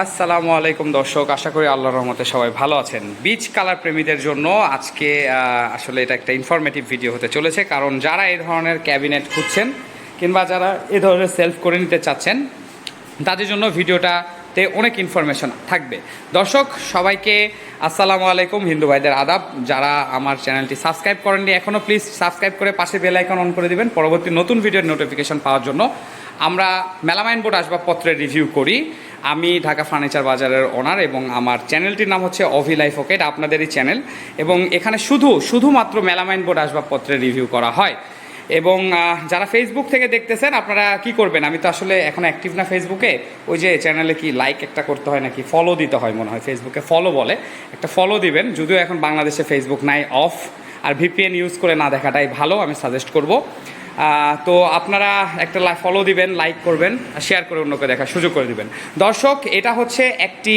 আসসালামু আলাইকুম দর্শক, আশা করি আল্লাহর রহমতে সবাই ভালো আছেন। বিচ কালার প্রেমীদের জন্য আজকে আসলে এটা একটা ইনফরমেটিভ ভিডিও হতে চলেছে, কারণ যারা এই ধরনের ক্যাবিনেট খুঁজছেন কিংবা যারা এ ধরনের সেলফ করে নিতে চাচ্ছেন, তাদের জন্য ভিডিওটাতে অনেক ইনফরমেশন থাকবে। দর্শক, সবাইকে আসসালামু আলাইকুম, হিন্দু ভাইদের আদাব। যারা আমার চ্যানেলটি সাবস্ক্রাইব করেননি এখনও প্লিজ সাবস্ক্রাইব করে পাশে বেল আইকন অন করে দিবেন পরবর্তী নতুন ভিডিওর নোটিফিকেশন পাওয়ার জন্য। আমরা মেলামাইন বোর্ড আসবাবপত্রের রিভিউ করি। আমি ঢাকা ফার্নিচার বাজারের ওনার এবং আমার চ্যানেলটির নাম হচ্ছে অভি লাইফ ওকেট, আপনাদেরই চ্যানেল। এবং এখানে শুধু, শুধুমাত্র মেলামাইন বোর্ড আসবাবপত্রের রিভিউ করা হয়। এবং যারা ফেসবুক থেকে দেখতেছেন, আপনারা কি করবেন? আমি তো আসলে এখন অ্যাক্টিভ না ফেসবুকে ওই যে চ্যানেলে কি লাইক একটা করতে হয় নাকি ফলো দিতে হয় মনে হয় ফেসবুকে ফলো বলে। একটা ফলো দিবেন, যদিও এখন বাংলাদেশে ফেসবুক নাই অফ আর ভিপিএন ইউজ করে না দেখাটাই ভালো, আমি সাজেস্ট করব। তো আপনারা একটা ফলো দিবেন লাইক করবেন শেয়ার করে অন্যকে দেখার সুযোগ করে দিবেন। দর্শক, এটা হচ্ছে একটি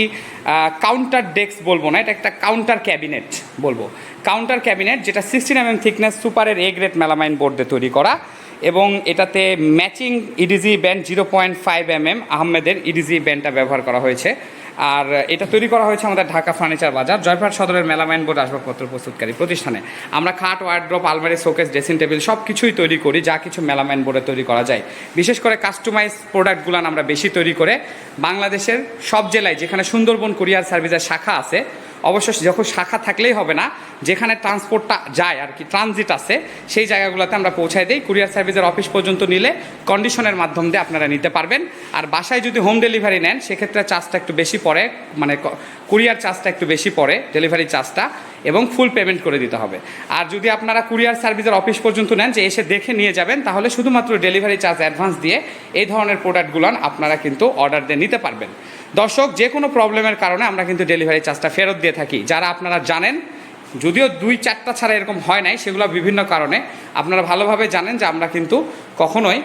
কাউন্টার ডেস্ক বলব না, এটা একটা কাউন্টার ক্যাবিনেট বলব। কাউন্টার ক্যাবিনেট যেটা সিক্সটিন এম এম থিকনেস সুপারের এ গ্রেড মেলামাইন বোর্ড তৈরি করা। এবং এটাতে matching edge band zero point five M M আহমেদের ইডিজি ব্যান্ডটা ব্যবহার করা হয়েছে। আর এটা তৈরি করা হয়েছে আমাদের ঢাকা ফার্নিচার বাজার, জয়পুরহাট সদরের মেলামাইন বোর্ড আসবাবপত্র প্রস্তুতকারী প্রতিষ্ঠানে। আমরা খাট, ওয়ার্ড্রপ, আলমারি, শোকেস, ড্রেসিং টেবিল সব কিছুই তৈরি করি, যা কিছু মেলামাইন বোর্ডে তৈরি করা যায়। বিশেষ করে কাস্টমাইজ প্রোডাক্টগুলো আমরা বেশি তৈরি করে বাংলাদেশের সব জেলায়, যেখানে সুন্দরবন কুরিয়ার সার্ভিসের শাখা আছে অবশ্য যখন শাখা থাকলেই হবে না, যেখানে ট্রান্সপোর্টটা যায় আর কি ট্রানজিট আছে, সেই জায়গাগুলোতে আমরা পৌঁছায় দিই। কুরিয়ার সার্ভিসের অফিস পর্যন্ত নিলে কন্ডিশনের মাধ্যম দিয়ে আপনারা নিতে পারবেন। আর বাসায় যদি হোম ডেলিভারি নেন, সেক্ষেত্রে চার্জটা একটু বেশি পড়ে মানে কুরিয়ার চার্জটা একটু বেশি পড়ে ডেলিভারি চার্জটা এবং ফুল পেমেন্ট করে দিতে হবে। আর যদি আপনারা কুরিয়ার সার্ভিসের অফিস পর্যন্ত নেন, যে এসে দেখে নিয়ে যাবেন, তাহলে শুধুমাত্র ডেলিভারি চার্জ অ্যাডভান্স দিয়ে এই ধরনের প্রোডাক্টগুলো আপনারা কিন্তু অর্ডার দিয়ে নিতে পারবেন। দর্শক, যে কোনো প্রবলেমের কারণে আমরা কিন্তু ডেলিভারি চার্জটা ফেরত দিয়ে থাকি। যারা আপনারা জানেন, যদিও দুই চারটা ছাড়া এরকম হয় নাই, সেগুলো বিভিন্ন কারণে, আপনারা ভালোভাবে জানেন যে আমরা কিন্তু কখনোই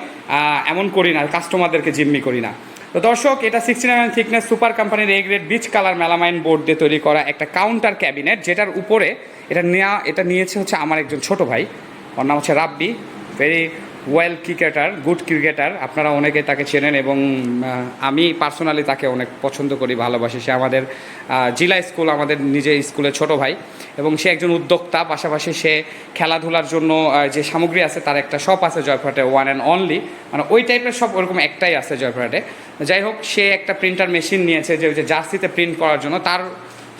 এমন করি না কাস্টমারদেরকে জিম্মি করি না। তো দর্শক, এটা সিক্সটি নাইন থিকনেস সুপার কোম্পানির A grade beech colour melamine board দিয়ে তৈরি করা একটা কাউন্টার ক্যাবিনেট যেটার উপরে এটা নেওয়া এটা নিয়েছে হচ্ছে আমার একজন ছোট ভাই। ওর নাম হচ্ছে Rabbi. Very well cricketer good cricketer আপনারা অনেকে তাকে চেনেন এবং আমি পার্সোনালি তাকে অনেক পছন্দ করি, ভালোবাসি। সে আমাদের জিলা স্কুল, আমাদের নিজের স্কুলের ছোট ভাই এবং সে একজন উদ্যোক্তা। পাশাপাশি সে খেলাধুলার জন্য যে সামগ্রী আছে তার একটা শপ আছে জয়পুরহাটে ওয়ান অ্যান্ড অনলি মানে ওই টাইপের সব ওরকম একটাই আছে জয়পুরহাটে। যাই হোক, সে একটা প্রিন্টার মেশিন নিয়েছে যে জার্সিতে প্রিন্ট করার জন্য, তার,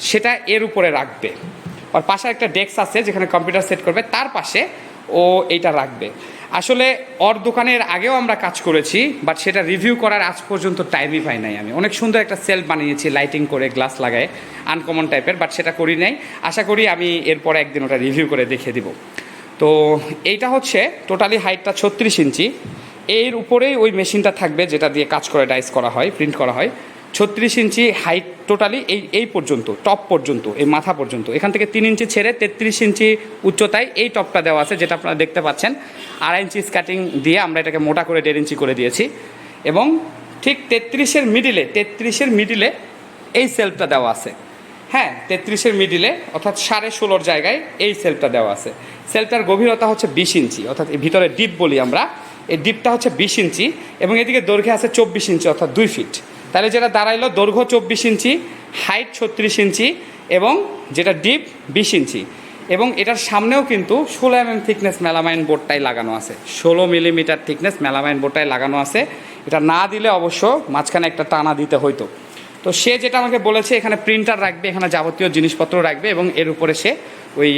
সেটা এর উপরে রাখবে। আর পাশে একটা ডেস্ক আছে যেখানে কম্পিউটার সেট করবে। তার পাশে ও এটা রাখবে। আসলে ওর দোকানের আগেও আমরা কাজ করেছি বাট সেটা রিভিউ করার আজ পর্যন্ত টাইমই পাই নাই আমি। অনেক সুন্দর একটা সেলফ বানিয়েছি লাইটিং করে গ্লাস লাগায় আনকমন টাইপের বাট সেটা করি নাই। আশা করি আমি এরপরে একদিন ওটা রিভিউ করে দেখিয়ে দিব। তো এইটা হচ্ছে টোটালি হাইটটা ছত্রিশ ইঞ্চি। এর উপরেই ওই মেশিনটা থাকবে, যেটা দিয়ে কাজ করে ডাইস করা হয় প্রিন্ট করা হয়। ছত্রিশ ইঞ্চি হাইট টোটালি এই এই পর্যন্ত টপ পর্যন্ত, এই মাথা পর্যন্ত। এখান থেকে তিন ইঞ্চি ছেড়ে তেত্রিশ ইঞ্চি উচ্চতায় এই টপটা দেওয়া আছে, যেটা আপনারা দেখতে পাচ্ছেন। আড়াই ইঞ্চি স্কাটিং দিয়ে আমরা এটাকে মোটা করে দেড় ইঞ্চি করে দিয়েছি। এবং ঠিক তেত্রিশের মিডিলে তেত্রিশের মিডিলে এই সেলফটা দেওয়া আছে। হ্যাঁ তেত্রিশের মিডিলে অর্থাৎ সাড়ে ষোলোর জায়গায় এই সেলফটা দেওয়া আছে। সেলফটার গভীরতা হচ্ছে বিশ ইঞ্চি, অর্থাৎ ভিতরে ডিপ বলি আমরা। এই ডিপটা হচ্ছে বিশ ইঞ্চি এবং এদিকে দৈর্ঘ্যে আছে চব্বিশ ইঞ্চি, অর্থাৎ দুই ফিট তাহলে যেটা দাঁড়াইলো দৈর্ঘ্য চব্বিশ ইঞ্চি হাইট ছত্রিশ ইঞ্চি এবং যেটা ডিপ বিশ ইঞ্চি। এবং এটার সামনেও কিন্তু ষোলো এম এম থিকনেস মেলামাইন বোর্ডটাই লাগানো আছে। ষোলো মিলিমিটার থিকনেস মেলামাইন বোর্ডটাই লাগানো আছে। এটা না দিলে অবশ্য মাঝখানে একটা টানা দিতে হইতো। তো সে যেটা আমাকে বলেছে, এখানে প্রিন্টার রাখবে, এখানে যাবতীয় জিনিসপত্র রাখবে এবং এর উপরে সে ওই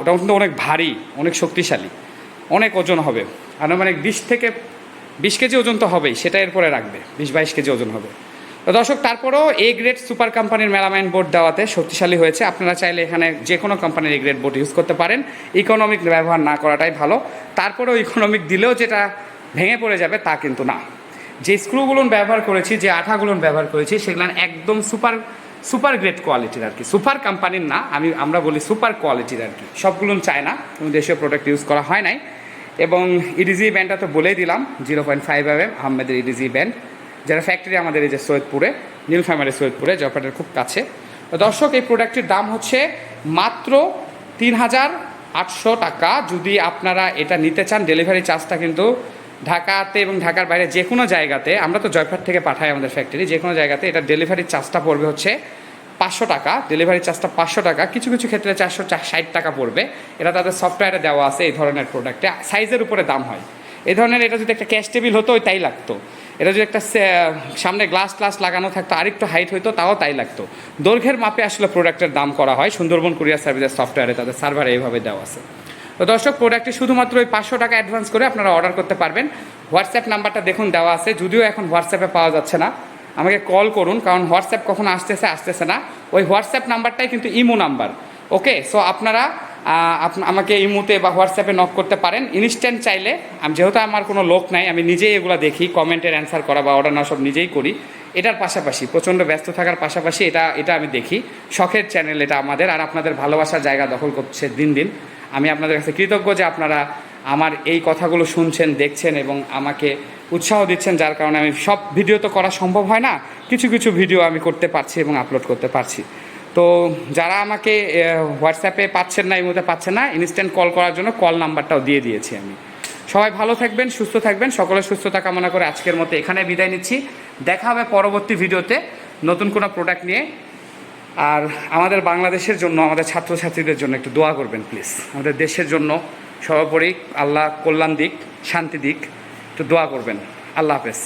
ওটা কিন্তু অনেক ভারী, অনেক শক্তিশালী, অনেক ওজন হবে। আনুমানিক বিশ থেকে বিশ কেজি ওজন তো হবেই, সেটা এরপরে রাখবে, বিশ বাইশ কেজি ওজন হবে। দর্শক, তারপরেও এ গ্রেড সুপার কোম্পানির মেলামাইন বোর্ড দেওয়াতে শক্তিশালী হয়েছে। আপনারা চাইলে এখানে যে কোনো কোম্পানির এ গ্রেড বোর্ড ইউজ করতে পারেন। ইকোনমিক ব্যবহার না করাটাই ভালো। তারপরেও ইকোনমিক দিলেও যেটা ভেঙে পড়ে যাবে তা কিন্তু না। যে স্ক্রুগুলো ব্যবহার করেছি, যে আঠাগুলো ব্যবহার করেছি সেগুলো একদম সুপার সুপার গ্রেড কোয়ালিটির আর কি সুপার কোম্পানির না, আমি, আমরা বলি সুপার কোয়ালিটির আর কি সবগুলো চায় না। কোনো দেশীয় প্রোডাক্ট ইউজ করা হয় নাই। এবং ইডিজি ব্যান্ডটা তো বলেই দিলাম জিরো পয়েন্ট ফাইভ এম আহমেদের ইডিজি ব্যান্ড যারা ফ্যাক্টরি আমাদের এই যে সৈয়দপুরে, নীলফামারি সৈয়দপুরে জয়পাটের খুব কাছে। তো দর্শক, এই প্রোডাক্টটির দাম হচ্ছে মাত্র তিন হাজার আটশো টাকা। যদি আপনারা এটা নিতে চান ডেলিভারি চার্জটা কিন্তু ঢাকাতে এবং ঢাকার বাইরে যে কোনো জায়গাতে, আমরা তো জয়পুরহাট থেকে পাঠাই আমাদের ফ্যাক্টরি যে কোনো জায়গাতে এটা ডেলিভারি চার্জটা পড়বে হচ্ছে পাঁচশো টাকা। ডেলিভারি চার্জটা পাঁচশো টাকা, কিছু কিছু ক্ষেত্রে চারশো ষাট টাকা পড়বে। এটা তাদের সফটওয়্যারে দেওয়া আছে এই ধরনের প্রোডাক্টে সাইজের উপরে দাম হয়। এই ধরনের এটা যদি একটা ক্যাশ টেবিল হতো ওই তাই লাগতো। এটা যদি একটা সামনে গ্লাস গ্লাস লাগানো থাকতো, আরেকটু হাইট হইতো, তাও তাই লাগতো। দৈর্ঘ্যের মাপে আসলে প্রোডাক্টের দাম করা হয়। সুন্দরবন কুরিয়ার সার্ভিসের সফটওয়্যারে তাদের সার্ভারে এইভাবে দেওয়া আছে। তো দর্শক প্রোডাক্টটি শুধুমাত্র ওই পাঁচশো টাকা অ্যাডভান্স করে আপনারা অর্ডার করতে পারবেন। হোয়াটসঅ্যাপ নাম্বারটা দেখুন, দেওয়া আছে। যদিও এখন হোয়াটসঅ্যাপে পাওয়া যাচ্ছে না। আমাকে কল করুন, কারণ হোয়াটসঅ্যাপ কখন আসতেছে আসতেছে না। ওই হোয়াটসঅ্যাপ নাম্বারটাই কিন্তু ইমো নাম্বার ওকে সো আপনারা আহ, এই আমাকে ইমোতে বা হোয়াটসঅ্যাপে নক করতে পারেন। ইনস্ট্যান্ট চাইলে আমি যেহেতু আমার কোনো লোক নাই আমি নিজেই এগুলো দেখি কমেন্টের অ্যান্সার করা বা অর্ডার নেওয়া সব নিজেই করি। এটার পাশাপাশি প্রচণ্ড ব্যস্ত থাকার পাশাপাশি এটা এটা আমি দেখি। শখের চ্যানেল এটা আমাদের আর আপনাদের ভালোবাসার জায়গা দখল করছে দিন দিন। আমি আপনাদের কাছে কৃতজ্ঞ যে আপনারা আমার এই কথাগুলো শুনছেন দেখছেন এবং আমাকে উৎসাহ দিচ্ছেন যার কারণে আমি সব ভিডিও তো করা সম্ভব হয় না কিছু কিছু ভিডিও আমি করতে পারছি এবং আপলোড করতে পারছি। তো যারা আমাকে হোয়াটসঅ্যাপে পাচ্ছেন না, এই মুহূর্তে পাচ্ছেন না ইনস্ট্যান্ট কল করার জন্য কল নাম্বারটাও দিয়ে দিয়েছি আমি। সবাই ভালো থাকবেন, সুস্থ থাকবেন, সকলের সুস্থতা কামনা করে আজকের মতো এখানে বিদায় নিচ্ছি। দেখা হবে পরবর্তী ভিডিওতে নতুন কোনো প্রোডাক্ট নিয়ে। আর আমাদের বাংলাদেশের জন্য, আমাদের ছাত্রছাত্রীদের জন্য একটু দোয়া করবেন প্লিজ আমাদের দেশের জন্য সর্বোপরি আল্লাহ কল্যাণ দিক, শান্তি দিক, একটু দোয়া করবেন। আল্লাহ হাফেজ।